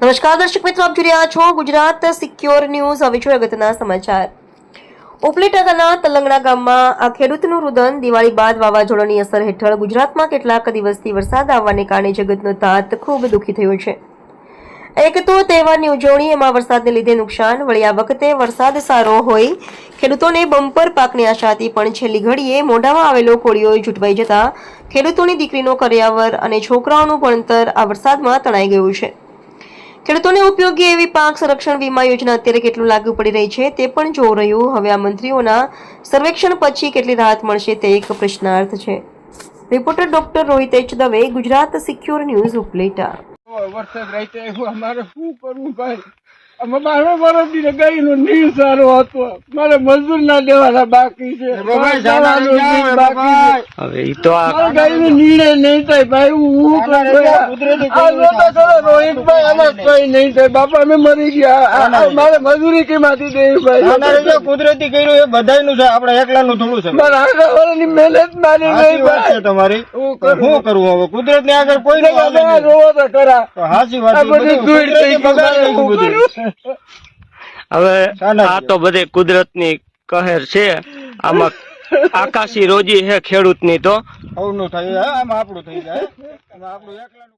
નમસ્કાર દર્શક મિત્રો, આપ જોઈ રહ્યા છો ગુજરાત સિક્યોર ન્યૂઝ. હવે જોઈએ અગત્યના સમાચાર. ઉપલેટાના તલંગણા ગામમાં આ ખેડૂતનું રુદન દિવાળી બાદ વાવાઝોડાની અસર હેઠળ ગુજરાતમાં કેટલાક દિવસથી વરસાદ આવવાને કારણે જગતનો તાત ખૂબ દુઃખી થયો છે. એક તો તહેવારની ઉજવણી, એમાં વરસાદને લીધે નુકસાન. વળી આ વખતે વરસાદ સારો હોય, ખેડૂતોને બમ્પર પાકની આશા હતી, પણ છેલ્લી ઘડીએ મોઢામાં આવેલો કોળીઓ ઝૂંટવાઈ જતા ખેડૂતોની દીકરીનો કર્યાવર અને છોકરાઓનું ભણતર આ વરસાદમાં તણાઈ ગયું છે. ખેડૂતોને ઉપયોગી એવી પાક સંરક્ષણ વીમા યોજના અત્યારે કેટલું લાગુ પડી રહી છે તે પણ જોવું રહ્યું. હવે આ મંત્રીઓના સર્વેક્ષણ પછી કેટલી રાહત મળશે તે એક પ્રશ્નાર્થ છે. Reporter doctor Rohit H Dave, Gujarat secure news Upleta. વરસાદ રહી શું કરવું ભાઈ? અમે બારો વર્ષથી નીર સારો હતો. મારે મજૂર ના દેવાના બાકી છે. મારે દવાનું નીર બાકી છે. હવે ઈ તો આ મારે નીરે નહીં થાય. ભાઈ હું શું કરું આ લોકો કરો રોહિતભાઈ આમાં કઈ નહીં થાય. બાપા અમે મરી ગયા. મારે મજૂરી કેમાંથી દેવી ભાઈ? કુદરતી કર્યું એ બધાયનું છે. આપણે એકલાનું થોડું છે. મારા આગળ વાળાની મહેનત મારી નહીં ભાઈ. તમારી. હું શું કરવું હવે? કુદરત ને આગળ કોઈ નહીં, રોવો તો ખરા. સાચી વાત બધું ધૂળ થઈ હવે આ તો બધે કુદરતની કહેર છે. આમાં આકાશી રોજી છે ખેડૂતની તો. સૌનું થઈ જાય આપણું થઈ જાય. આપણું એકલાનું